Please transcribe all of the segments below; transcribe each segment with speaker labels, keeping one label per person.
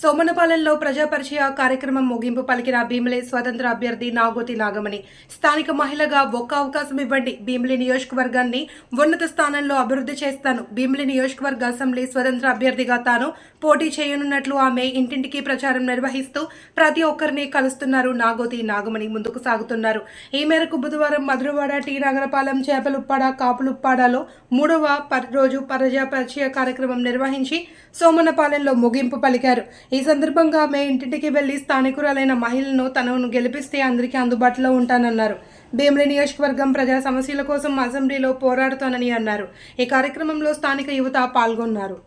Speaker 1: సోమనపాలెంలో ప్రజాపరిచయ కార్యక్రమం ముగింపు పలికిన భీమిలి స్వతంత్ర అభ్యర్థి నాగోతి నాగమణి. స్థానిక మహిళగా ఒక్క అవకాశం ఇవ్వండి. భీమిలి నియోజకవర్గాన్ని ఉన్నత స్థానంలో అభివృద్ధి చేస్తాను. భీమిలి నియోజకవర్గ అసెంబ్లీ స్వతంత్ర అభ్యర్థిగా తాను పోటీ చేయనున్నట్లు ఆమె ఇంటింటికి ప్రచారం నిర్వహిస్తూ ప్రతి ఒక్కరిని కలుస్తున్నారు నాగోతి నాగమణి ముందుకు సాగుతున్నారు. ఈ మేరకు బుధవారం మధురవాడ టీ నగరపాలెం చేపలుప్పాడ కాపులుప్పాడలో మూడవ రోజు ప్రజా పరిచయ కార్యక్రమం నిర్వహించి సోమనపాలెంలో ముగింపు పలికారు. ఈ సందర్భంగా ఆమె ఇంటింటికి వెళ్ళి స్థానికురాలైన మహిళను తనను గెలిపిస్తే అందరికీ అందుబాటులో ఉంటానన్నారు. భీమిలి నియోజకవర్గం ప్రజా సమస్యల కోసం అసెంబ్లీలో పోరాడుతానని అన్నారు. ఈ కార్యక్రమంలో స్థానిక యువత పాల్గొన్నారు.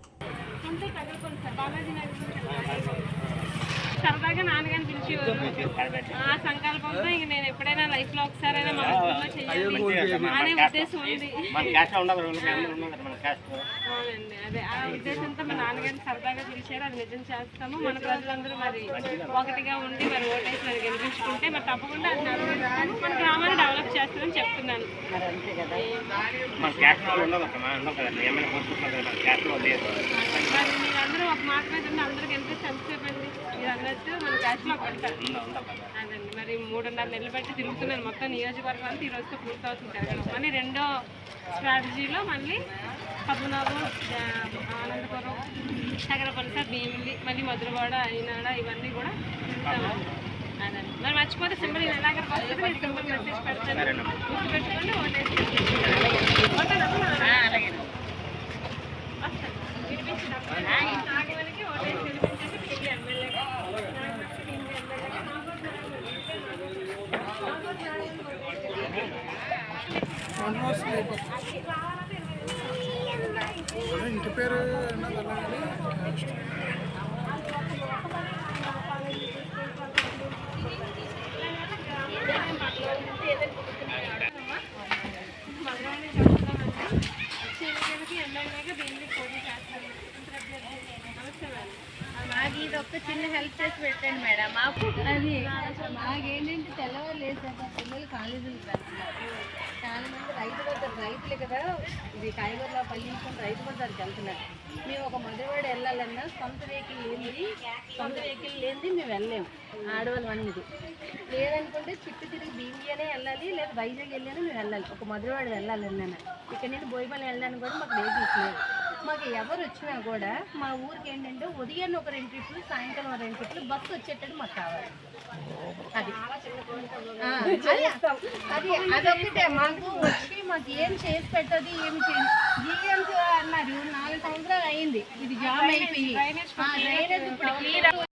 Speaker 2: సరదాగా నాన్నగారిని పిలిచి ఆ సంకల్పంతో ఇంక నేను ఎప్పుడైనా లైఫ్లో ఒకసారైనా మా ఊర్లో చేయాలి అనే ఉద్దేశం ఉంది. అవునండి అదే. ఆ ఉద్దేశంతో మా నాన్నగారిని సరదాగా పిలిచారు. అది నిజం చేస్తాము. మన ప్రజలందరూ మరి ఒకటిగా ఉండి మరి ఓటేసి మరి గెలిపించుకుంటే మరి తప్పకుండా అది నెరవేరుస్తాము. మన గ్రామాన్ని డెవలప్ చేస్తామని చెప్తున్నాను. మరి మీరందరూ ఒక మాట మీద అందరికి అన్నట్టు మన క్యాష్లో పెడతారు అదండి. మరి మూడున్నర నెలలు బట్టి తిరుగుతున్నాను మొత్తం నియోజకవర్గం అంతా ఈ రోజుతో పూర్తవుతుంది తిరగడం మళ్ళీ రెండో స్ట్రాటజీలో మళ్ళీ పద్మనాభం ఆ, ఆనందపురం సగరపలస భీమిలి మళ్ళీ మధురవాడ అయినాడ ఇవన్నీ కూడా అదండి. మరి మర్చిపోతే సింబల్ నేను ఎలాగ వస్తుంది నేను సింబల్ మెసేజ్ పెడతాను గుర్తుపెట్టుకోండి ఓటేసి. వస్తాను. వినిపించినప్పుడు Ah,
Speaker 3: ఇంటి పేరు అన్నది అలాగే
Speaker 2: మగవాడిని చెప్తామండి చిన్నకి ఎమ్మెల్యేగా దీన్ని పోటీ చేస్తాను నమస్తే మేడం
Speaker 4: మాకు ఇది ఒక్క చిన్న హెల్ప్ చేసి పెట్టండి మేడం. మాకు అది మాకేంటంటే తెల్లవారు లేసాక పిల్లలు కాలేజీలు వెళ్తున్నారు. చాలా మంది రైతు బజార్ రైతులే కదా. ఇది కాయగూరలో పండించుకుని రైతు బజార్కి వెళ్తున్నారు. మేము ఒక మధురవాడ వెళ్ళాలన్నా సొంత వెహికల్ లేనిది సొంత వెహికల్ లేనిది మేము వెళ్ళలేము. ఆడవాళ్ళం అనేది. లేదనుకుంటే చుట్టూ తిరిగి బీబీఏనే వెళ్ళాలి లేదా వైజాగ్ వెళ్ళానే మేము వెళ్ళాలి. ఒక మధురవాడ వెళ్ళాలన్నా. ఇక్కడ నుండి బోయిపల్లి వెళ్ళడానికి కూడా మాకు వెహికల్స్ లేదు మాకు ఎవరు వచ్చినా కూడా మా ఊరికి ఏంటంటే ఉదయాన్నే ఒక రెండు ట్రిప్లు సాయంకాలం ఒక రెండు ట్రిప్లు బస్సు వచ్చేటట్టు మాకు కావాలి. అది. అది అది అదొకటే మాకు వచ్చి మాకు ఏం చేసి పెట్టదు ఏమి చేయండి జీఎంసీ అన్నారు. నాలుగు సంవత్సరాలు అయింది. ఇది జామ్ అయిపోయి. డ్రైనేజ్ ఇప్పుడు క్లియర్